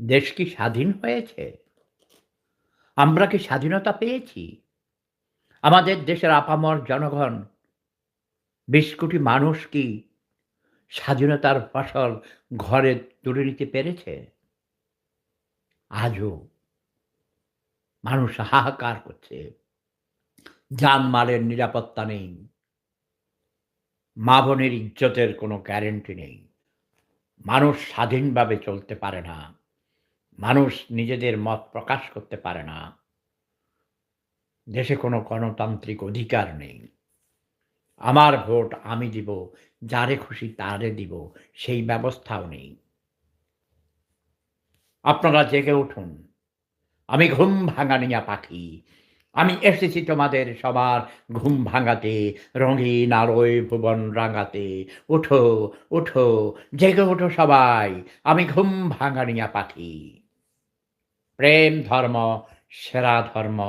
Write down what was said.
দেশ কি স্বাধীন হয়েছে? আমরা কি স্বাধীনতা পেয়েছি? আমাদের দেশের আপামর জনগণ, বিশ কোটি মানুষ কি স্বাধীনতার ফসল ঘরে তুলে নিতে পেরেছে? আজও মানুষ হাহাকার করছে। জানমালের নিরাপত্তা নেই। মা বোনের ইজ্জতের কোনো গ্যারেন্টি নেই। মানুষ স্বাধীনভাবে চলতে পারে না। মানুষ নিজেদের মত প্রকাশ করতে পারে না। দেশে কোনো গণতান্ত্রিক অধিকার নেই। আমার ভোট আমি দিব, যারে খুশি তারে দিব, সেই ব্যবস্থাও নেই। আপনারা জেগে উঠুন। আমি ঘুম ভাঙানিয়া পাখি। আমি এসেছি তোমাদের সবার ঘুম ভাঙাতে, রঙিন আলোয় ভুবন রাঙাতে। উঠো উঠো জেগে ওঠো সবাই। আমি ঘুম ভাঙানিয়া পাখি। প্রেম ধর্ম সেরা ধর্ম।